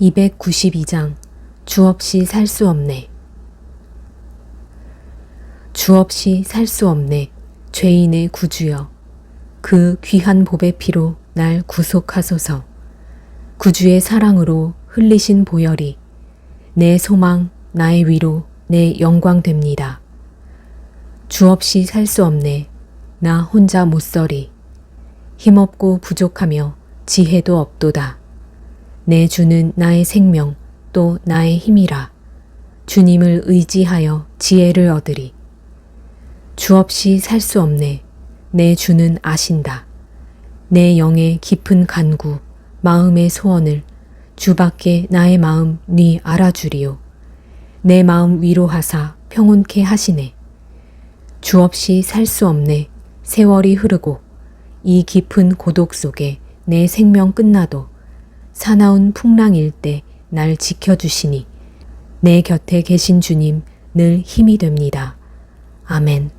292장 주 없이 살 수 없네. 주 없이 살 수 없네. 죄인의 구주여. 그 귀한 보배 피로 날 구속하소서. 구주의 사랑으로 흘리신 보혈이 내 소망, 나의 위로, 내 영광 됩니다. 주 없이 살 수 없네. 나 혼자 못 서리. 힘없고 부족하며 지혜도 없도다. 내 주는 나의 생명 또 나의 힘이라. 주님을 의지하여 지혜를 얻으리. 주 없이 살 수 없네. 내 주는 아신다. 내 영의 깊은 간구, 마음의 소원을 주밖에 나의 마음 네 알아주리요. 내 마음 위로하사 평온케 하시네. 주 없이 살 수 없네. 세월이 흐르고 이 깊은 고독 속에 내 생명 끝나도 사나운 풍랑일 때 날 지켜주시니 내 곁에 계신 주님 늘 힘이 됩니다. 아멘.